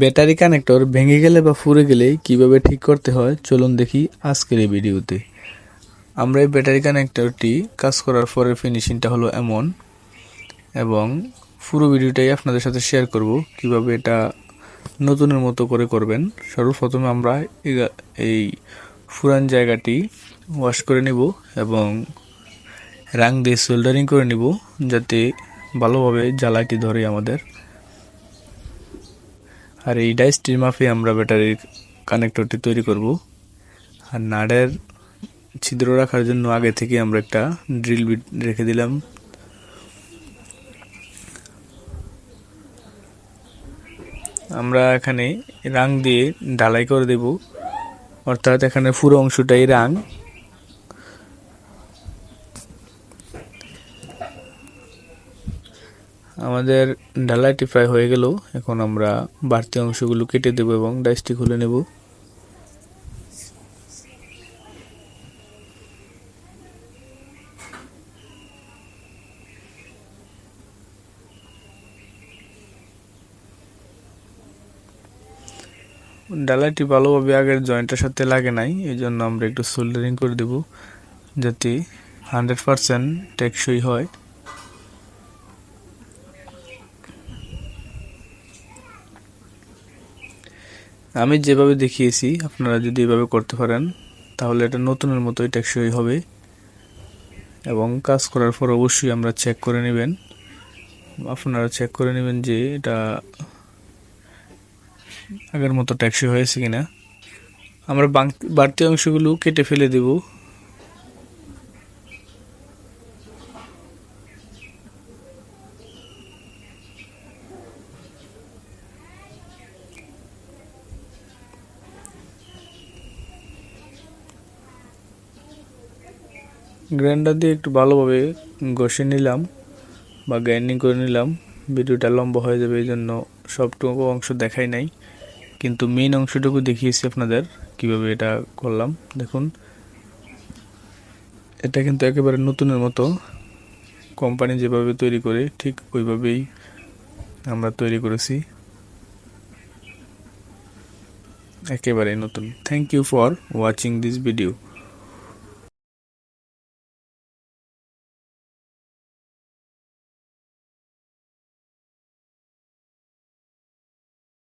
Battery connector ভেঙে গেলে বা ফুরে গেলে কীভাবে ঠিক করতে হয়, চলুন দেখি আজকের এই ভিডিওতে। আমরা এই ব্যাটারি কানেক্টরটি কাজ করার পরের ফিনিশিংটা হলো এমন, এবং পুরো ভিডিওটাই আপনাদের সাথে শেয়ার করব কীভাবে এটা নতুনের মতো করে করবেন। সর্বপ্রথমে আমরা এই ফুরান জায়গাটি ওয়াশ করে নেব এবং রাং দিয়ে সোল্ডারিং করে নিব যাতে ভালোভাবে জ্বালাটি ধরে আমাদের। আর এই ডাইসটির মাফে আমরা ব্যাটারির কানেক্টরটি তৈরি করব। আর নাড়ের ছিদ্র রাখার জন্য আগে থেকে আমরা একটা ড্রিল বিট রেখে দিলাম। আমরা এখানে রাং দিয়ে ঢালাই করে দেব। অর্থাৎ এখানে পুরো অংশটাই রাং। আমাদের ঢালাইটি প্রায় হয়ে গেল। এখন আমরা বাড়তি অংশগুলো কেটে দেব এবং ডাইসটি খুলে নেব। ডালাটি ভালোভাবে আগের জয়েন্টের সাথে লাগে নাই এই জন্য আমরা একটু সোল্ডারিং করে দেব যাতে হান্ড্রেড পারসেন্ট টেকসই হয়। আমি যেভাবে দেখিয়েছি, আপনারা যদি এভাবে করতে পারেন, তাহলে এটা নতুনের মতোই টেকসই হবে। এবং কাজ করার পর অবশ্যই আমরা চেক করে নেবেন। আপনারা চেক করে নেবেন যে এটা আগের মতো টেকসই হয়েছে কিনা। আমরা বাড়তি অংশগুলো কেটে ফেলে দেব। গ্রাইন্ডার দিয়ে একটু ভালোভাবে ঘষে নিলাম বা গ্রাইন্ডিং করে নিলাম। ভিডিওটা লম্বা হয়ে যাবে এই জন্য সবটুকু অংশ দেখাই নাই। কিন্তু মেইন অংশটুকু দেখিয়েছি আপনাদের, কীভাবে এটা করলাম। দেখুন, এটা কিন্তু একেবারে নতুনের মতো। কোম্পানি যেভাবে তৈরি করে, ঠিক ওইভাবেই আমরা তৈরি করেছি। একেবারে নতুন। Thank you for watching this video